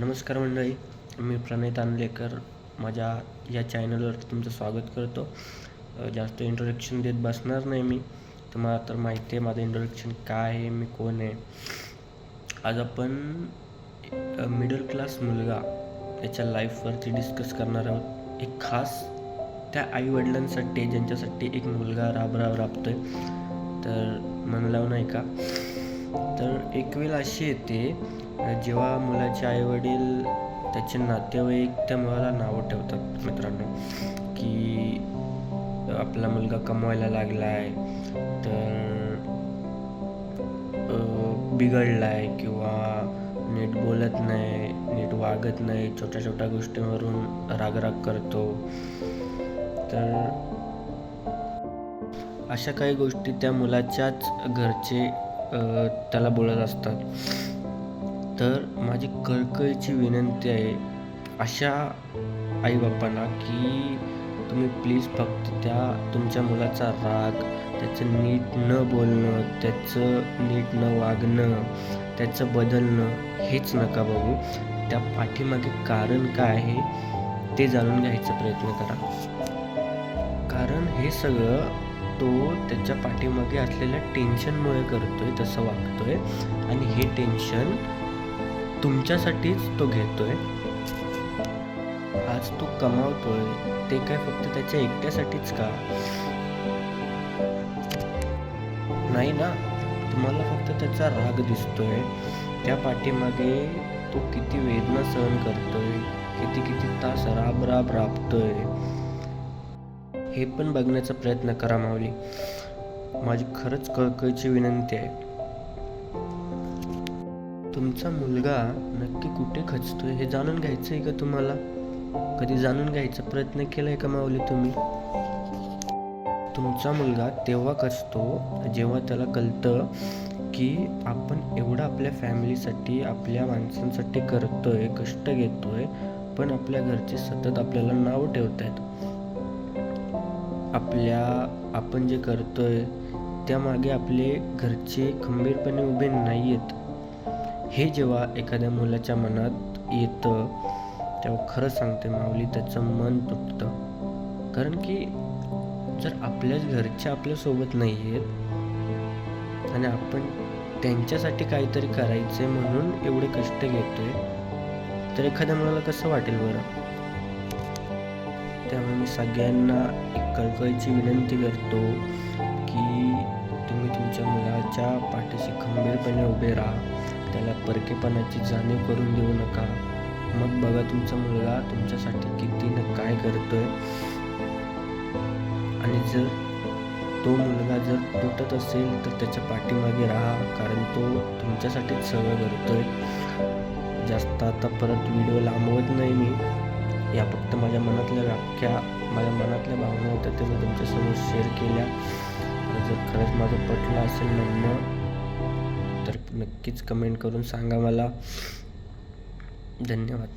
नमस्कार मंडळी मी प्रणय तांदलेकर माझ्या या चॅनलवर तुमचं स्वागत करतो. जास्त इंट्रोडक्शन देत बसणार नाही मी तुम्हाला तर माहिती आहे माझं इंट्रोडक्शन काय आहे मी कोण आहे. आज आपण मिडल क्लास मुलगा त्याच्या लाईफवरती डिस्कस करणार आहोत. एक खास त्या आईवडिलांसाठी ज्यांच्यासाठी एक मुलगा राब राब आहे तर म्हणलं नाही का तर एक वेळ अशी येते जेव्हा मुलाचे आईवडील त्याचे नातेवाईक त्या मुलाला नावं ठेवतात मित्रांनो की आपला मुलगा कमवायला लागला आहे तर बिघडलाय किंवा नीट बोलत नाही नीट वागत नाही छोट्या छोट्या गोष्टीवरून रागराग करतो. तर अशा काही गोष्टी त्या मुलाच्याच घरचे त्याला बोलत असतात. तर माझी कळकळीची विनंती आहे अशा आईबापांना की तुम्ही प्लीज फक्त त्या तुमच्या मुलाचा राग त्याचं नीट न बोलणं त्याचं नीट न वागणं त्याचं बदलणं हेच नका बघू. त्या पाठीमागे कारण काय आहे ते जाणून घ्यायचा प्रयत्न करा. कारण हे सगळं तो त्याच्या पाठीमागे असलेल्या टेन्शनमुळे करतोय तसं वागतोय. आणि हे टेन्शन तुमच्यासाठीच तो घेतोय. आज तो कमावतोय ते काय फक्त त्याच्या एकट्यासाठीच का? नाही ना तुम्हाला फक्त त्याचा राग दिसतोय. त्या पाठीमागे तो किती वेदना सहन करतोय किती किती तास राब राब राबतोय. हे पण बघण्याचा प्रयत्न करा माऊली. माझी खरंच कळकळीची विनंती आहे. तुमचा मुलगा नक्की कुठे खचतोय हे जाणून घ्यायचं आहे का तुम्हाला? कधी जाणून घ्यायचा प्रयत्न केलाय का माऊली तुम्ही? तुमचा मुलगा तेव्हा खचतो जेव्हा त्याला कळतं की आपण एवढं आपल्या फॅमिलीसाठी आपल्या माणसांसाठी करतोय कष्ट घेतोय पण आपल्या घरचे सतत आपल्याला नाव ठेवत आहेत आपल्या आपण जे करतोय त्यामागे आपले घरचे खंबीरपणे उभे नाही आहेत हे जेव्हा एखाद्या मुलाच्या मनात येतं तेव्हा खरं सांगते माऊली त्याचं मन तुटतं कारण की जर आपल्याच घरचे आपल्यासोबत नाही आहेत आणि आपण त्यांच्यासाठी काहीतरी करायचंय म्हणून एवढे कष्ट घेतोय तर एखाद्या मुलाला कसं वाटेल बरं? त्यामुळे मी सगळ्यांना एक कळकळीची विनंती करतो की तुम्ही तुमच्या मुलाच्या पाठीशी खंबीरपणे उभे राहा. त्याला परकेपणाची जाणीव करून देऊ नका. मग बघा तुमचा मुलगा तुमच्यासाठी किती न काय करतोय. आणि जर तो मुलगा जर तुटत असेल तर त्याच्या पाठीमागे राहा कारण तो तुमच्यासाठीच सगळं करतोय. जास्त आता परत व्हिडिओ लांबवत नाही मी. या फक्त माझ्या मनातल्या व्याख्या माझ्या मनातल्या भावना होत्या ते मी तुमच्यासमोर शेअर केल्या. जर खरंच माझं पटलं असेल म्हणणं तर नक्कीच कमेंट करून सांगा मला. धन्यवाद.